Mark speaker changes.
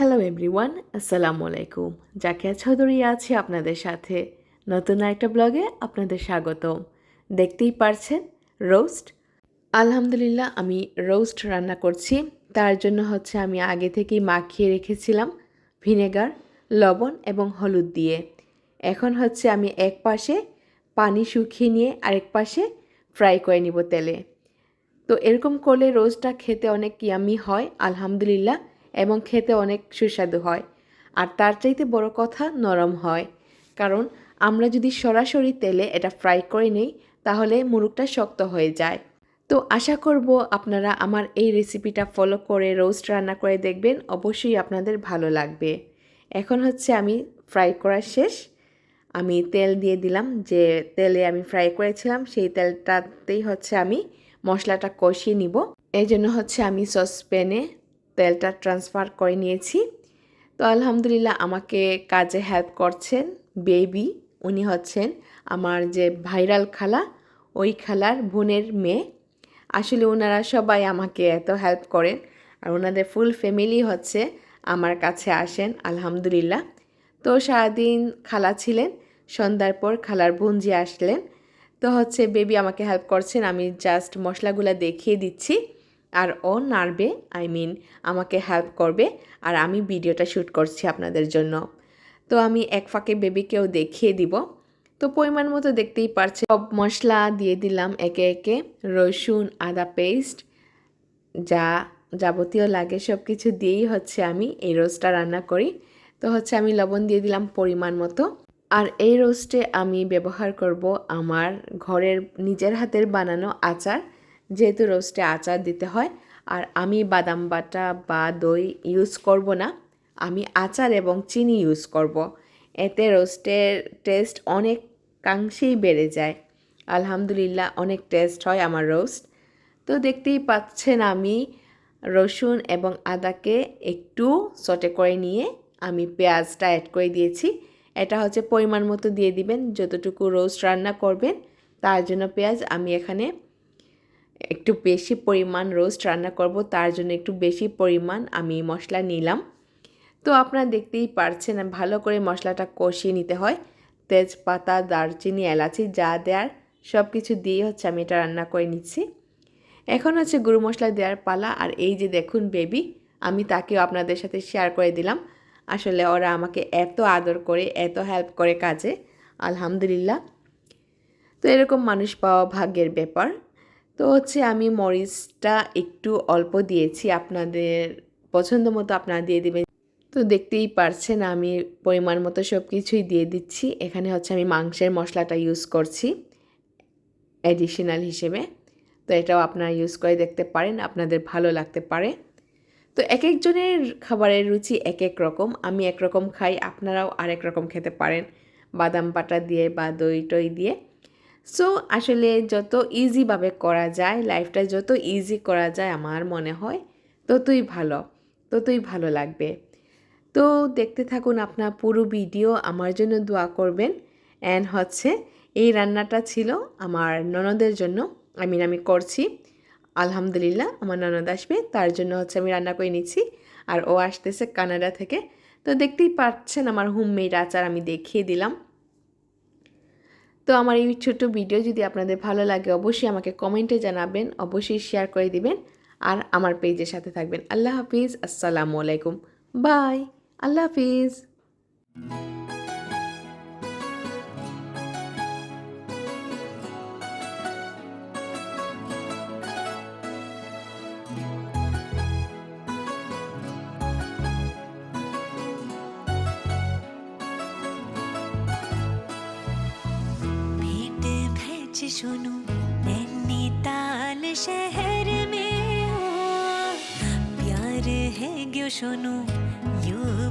Speaker 1: Hello everyone আসসালামু আলাইকুম জাকিয়া চৌধুরী আছে আপনাদের সাথে নতুন একটা ব্লগে আপনাদের স্বাগতম দেখতেই পারছেন রোস্ট আলহামদুলিল্লাহ আমি রোস্ট রান্না করছি তার জন্য হচ্ছে আমি আগে থেকেই মাখিয়ে রেখেছিলাম ভিনেগার, লবণ এবং হলুদ দিয়ে। এখন হচ্ছে আমি এক পাশে পানি শুকিয়ে নিয়ে আরেক পাশে ফ্রাই করে নিব তেলে। তো এরকম করলে রোজটা খেতে অনেক ইয়ামি হয়, আলহামদুলিল্লাহ। এবং খেতে অনেক সুস্বাদু হয়। আর তার চাইতে বড় কথা নরম হয়। কারণ আমরা যদি সরাসরি তেলে এটা ফ্রাই করে নিই, তাহলে মুরগটা শক্ত হয়ে যায়। তো আশা করব আপনারা আমার এই রেসিপিটা ফলো করে রোস্ট রান্না করে দেখবেন। অবশ্যই আপনাদের ভালো লাগবে। এখন হচ্ছে আমি ফ্রাই করা শেষ। আমি তেল দিয়ে দিলাম যে তেলে আমি ফ্রাই করেছিলাম, সেই তেলটাতেই হচ্ছে আমি মশলাটা কষিয়ে নিব। এই জন্য হচ্ছে আমি সসপ্যানে তেলটা ট্রান্সফার করে নিয়েছি। তো আলহামদুলিল্লাহ আমাকে কাজে হেল্প করছেন বেবি উনি হচ্ছেন আমার যে ভাইরাল খালা, ওই খালার বোনের মেয়ে। আসলে ওনারা সবাই আমাকে এত হেল্প করেন আর ওনাদের ফুল ফ্যামিলি হচ্ছে আমার কাছে আসেন, আলহামদুলিল্লাহ। তো সারাদিন খালা ছিলেন, সন্ধ্যার পর খালার বোনজি আসলেন, তো হচ্ছে বেবি আমাকে হেল্প করছেন। আমি জাস্ট মশলাগুলো দেখিয়ে দিচ্ছি। আর ও নাড়বে আই মিন আমাকে হেল্প করবে আর আমি ভিডিওটা শ্যুট করছি আপনাদের জন্য। তো আমি এক ফাঁকে বেবিকেও দেখিয়ে দিব। তো পরিমাণ মতো দেখতেই পারছে। সব মশলা দিয়ে দিলাম একে একে। রসুন, আদা পেস্ট যা যাবতীয় লাগে সব কিছু দিয়েই হচ্ছে আমি এই রোস্টটা রান্না করি। তো হচ্ছে আমি লবণ দিয়ে দিলাম পরিমাণ মতো। আর এই রোস্টে আমি ব্যবহার করব আমার ঘরের নিজের হাতের বানানো আচার। যেহেতু রোস্টে আচার দিতে হয়, আর আমি বাদাম বাটা বা দই ইউজ করব না, আমি আচার এবং চিনি ইউজ করব। এতে রোস্টের টেস্ট অনেকাংশেই বেড়ে যায়। আলহামদুলিল্লাহ, অনেক টেস্ট হয় আমার রোস্ট। তো দেখতেই পাচ্ছেন আমি রসুন এবং আদাকে একটু সটে করে নিয়ে আমি পেঁয়াজটা অ্যাড করে দিয়েছি। এটা হচ্ছে পরিমাণ মতো দিয়ে দিবেন, যতটুকু রোস্ট রান্না করবেন, তার জন্য পেঁয়াজ আমি এখানে একটু বেশি পরিমাণ রোস্ট রান্না করব, তার জন্য একটু বেশি পরিমাণ আমি মশলা নিলাম। তো আপনারা দেখতেই পারছেন ভালো করে মশলাটা কষিয়ে নিতে হয়। তেজপাতা, দারচিনি, এলাচি যা দেওয়ার সব কিছু দিয়ে হচ্ছে আমি এটা রান্না করে নিচ্ছি। এখন হচ্ছে গুঁড়ো মশলা দেওয়ার পালা, আর এই যে দেখুন বেবি, আমি তাকেও আপনাদের সাথে শেয়ার করে দিলাম। আসলে ওরা আমাকে এত আদর করে, এত হেল্প করে কাজে, আলহামদুলিল্লাহ। তো এরকম মানুষ পাওয়া ভাগ্যের ব্যাপার। তো হচ্ছে আমি মরিচটা একটু অল্প দিয়েছি, আপনাদের পছন্দ মতো আপনারা দিয়ে দেবেন। তো দেখতেই পারছেন আমি পরিমাণ মতো সব কিছুই দিয়ে দিচ্ছি। এখানে হচ্ছে আমি মাংসের মশলাটা ইউজ করছি অ্যাডিশনাল হিসেবে। তো এটাও আপনারা ইউজ করে দেখতে পারেন, আপনাদের ভালো লাগতে পারে। তো এক একজনের খাবারের রুচি এক এক রকম, আমি একরকম খাই, আপনারাও আরেক রকম খেতে পারেন। বাদাম পাটা দিয়ে বা দই টই দিয়ে। সো আসলে যত ইজিভাবে করা যায় লাইফটা যত ইজি করা যায় আমার মনে হয়, ততই ভালো ততই ভালো লাগবে। তো দেখতে থাকুন আপনার পুরো ভিডিও আমার জন্য দোয়া করবেন। অ্যান্ড হচ্ছে, এই রান্নাটা ছিল আমার ননদের জন্য আমি আমি করছি। আলহামদুলিল্লাহ, আমার ননদ আসবে, তার জন্য হচ্ছে আমি রান্না করে নিচ্ছি। আর ও আসতেছে কানাডা থেকে। তো দেখতেই পাচ্ছেন আমার হোমমেড আচার আমি দেখিয়ে দিলাম। তো আমার এই ছোট্ট ভিডিও যদি আপনাদের ভালো লাগে, অবশ্যই আমাকে কমেন্টে জানাবেন, অবশ্যই শেয়ার করে দিবেন আর আমার পেজের সাথে থাকবেন। আল্লাহ হাফিজ, আসসালামু আলাইকুম। By, Allah Hafiz.
Speaker 2: भैच सुनो नैनीताल शहर में प्यार है गो सुनो यूँ